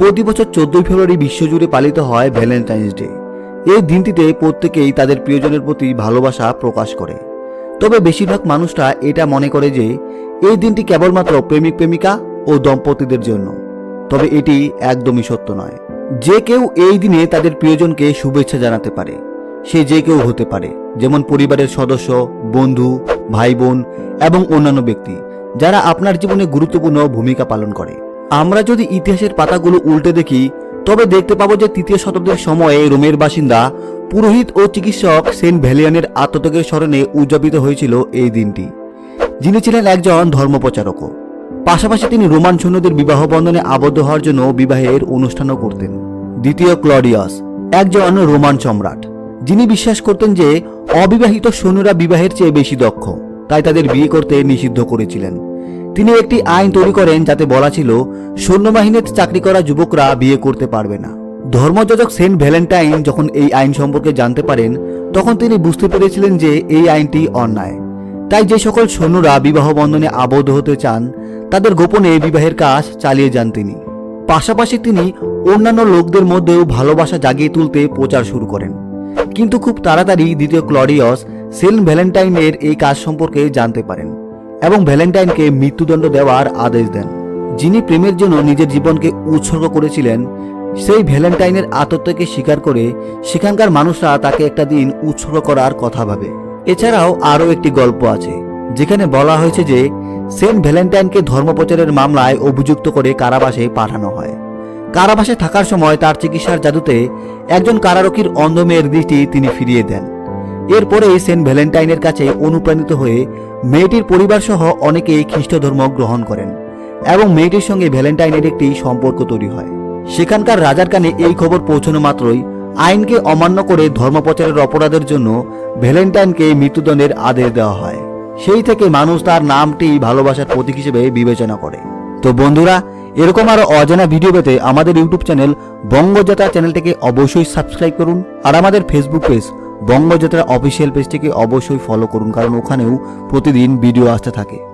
প্রতি বছর চোদ্দই ফেব্রুয়ারি বিশ্বজুড়ে পালিত হয় ভ্যালেন্টাইন্স ডে এই দিনটিতে প্রত্যেকেই তাদের প্রিয়জনের প্রতি ভালোবাসা প্রকাশ করে। তবে বেশিরভাগ মানুষরা এটা মনে করে যে, এই দিনটি কেবলমাত্র প্রেমিক প্রেমিকা ও দম্পতিদের জন্য। তবে এটি একদমই সত্য নয়। যে কেউ এই দিনে তাদের প্রিয়জনকে শুভেচ্ছা জানাতে পারে, সে যে কেউ হতে পারে, যেমন পরিবারের সদস্য, বন্ধু, ভাই বোন এবং অন্যান্য ব্যক্তি, যারা আপনার জীবনে গুরুত্বপূর্ণ ভূমিকা পালন করে। আমরা যদি ইতিহাসের পাতাগুলো উল্টে দেখি, তবে দেখতে পাবো যে তৃতীয় শতাব্দীর সময়ে রোমের বাসিন্দা, পুরোহিত ও চিকিৎসক সেন্ট ভ্যালিয়ানের আত্মত্যাগের স্মরণে উদযাপিত হয়েছিল এই দিনটি। যিনি ছিলেন একজন ধর্মপ্রচারকও। পাশাপাশি তিনি রোমান সৈন্যদের বিবাহ বন্ধনে আবদ্ধ হওয়ার জন্য বিবাহের অনুষ্ঠানও করতেন। দ্বিতীয় ক্লডিয়াস, একজন রোমান সম্রাট। যিনি বিশ্বাস করতেন যে অবিবাহিত সৈন্যরা বিবাহের চেয়ে বেশি দক্ষ, তাই তাদের বিয়ে করতে নিষিদ্ধ করেছিলেন। তিনি একটি আইন তৈরি করেন যাতে বলা ছিল সৈন্যবাহিনীতে চাকরি করা যুবকরা বিয়ে করতে পারবে না। ধর্মযাজক সেন্ট ভ্যালেন্টাইন যখন এই আইন সম্পর্কে জানতে পারেন, তখন তিনি বুঝতে পেরেছিলেন যে এই আইনটি অন্যায়। তাই যে সকল সৈন্যরা বিবাহ বন্ধনে আবদ্ধ হতে চান, তাদের গোপনে বিবাহের কাজ চালিয়ে যান তিনি। পাশাপাশি তিনি অন্যান্য লোকদের মধ্যেও ভালোবাসা জাগিয়ে তুলতে প্রচার শুরু করেন। কিন্তু খুব তাড়াতাড়ি দ্বিতীয় ক্লডিয়াস সেন্ট ভ্যালেন্টাইনের এই কাজ সম্পর্কে জানতে পারেন। এবং ভ্যালেন্টাইনকে মৃত্যুদণ্ড দেওয়ার আদেশ দেন। যিনি প্রেমের জন্য নিজের জীবনকে উৎসর্গ করেছিলেন, সেই ভ্যালেন্টাইনের আতত্বকে স্বীকার করে সেখানকার মানুষরা তাকে একটা দিন উৎসর্গ করার কথা ভাবে। এছাড়াও আরও একটি গল্প আছে, যেখানে বলা হয়েছে যে সেন্ট ভ্যালেন্টাইনকে ধর্মপ্রচারের মামলায় অভিযুক্ত করে কারাবাসে পাঠানো হয়। কারাবাসে থাকার সময় তার চিকিৎসার জাদুতে একজন কারারক্ষীর অন্ধ মেয়ের দৃষ্টি তিনি ফিরিয়ে দেন। এরপরে সেন্ট ভ্যালেন্টাইনের কাছে অনুপ্রাণিত হয়ে মেয়েটির পরিবার সহ অনেকেই খ্রিস্ট ধর্ম গ্রহণ করেন এবং মেয়েটির সঙ্গে ভ্যালেন্টাইনের একটি সম্পর্ক তৈরি হয়। সেখানকার রাজার কানে এই খবর পৌঁছানো মাত্রই আইনকে অমান্য করে ধর্মপ্রচারের অপরাধের জন্য ভ্যালেন্টাইনকে মৃত্যুদণ্ডের আদেশ দেওয়া হয়। সেই থেকে মানুষ তার নামটি ভালোবাসার প্রতীক হিসেবে বিবেচনা করে। তো বন্ধুরা, এরকম আরও অজানা ভিডিও পেতে আমাদের ইউটিউব চ্যানেল বঙ্গযাত্রা চ্যানেলটিকে অবশ্যই সাবস্ক্রাইব করুন আর আমাদের ফেসবুক পেজ বঙ্গযাত্রা অফিসিয়াল পেজটিকে অবশ্যই ফলো করুন কারণ ওখানেও প্রতিদিন ভিডিও আসতে থাকে।